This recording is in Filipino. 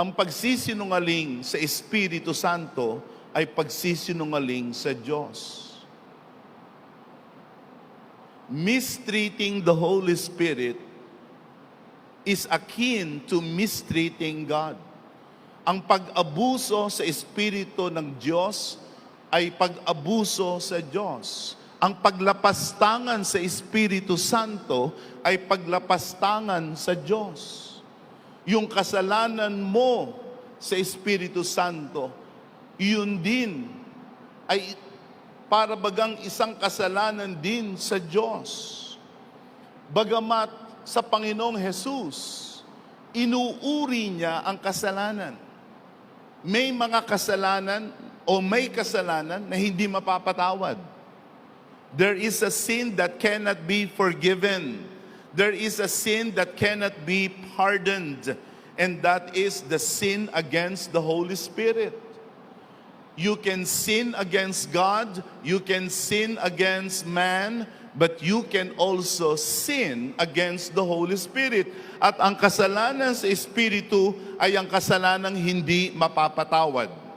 ang pagsisinungaling sa Espiritu Santo ay pagsisinungaling sa Diyos. Mistreating the Holy Spirit is akin to mistreating God. Ang pag-abuso sa Espiritu ng Diyos ay pag-abuso sa Diyos. Ang paglapastangan sa Espiritu Santo ay paglapastangan sa Diyos. Yung kasalanan mo sa Espiritu Santo, yun din ay para bagang isang kasalanan din sa Diyos. Bagamat sa Panginoong Jesus, inuuri niya ang kasalanan. May mga kasalanan o may kasalanan na hindi mapapatawad. There is a sin that cannot be forgiven. There is a sin that cannot be pardoned. And that is the sin against the Holy Spirit. You can sin against God, you can sin against man, but you can also sin against the Holy Spirit. At ang kasalanan sa Espiritu ay ang kasalanang hindi mapapatawad.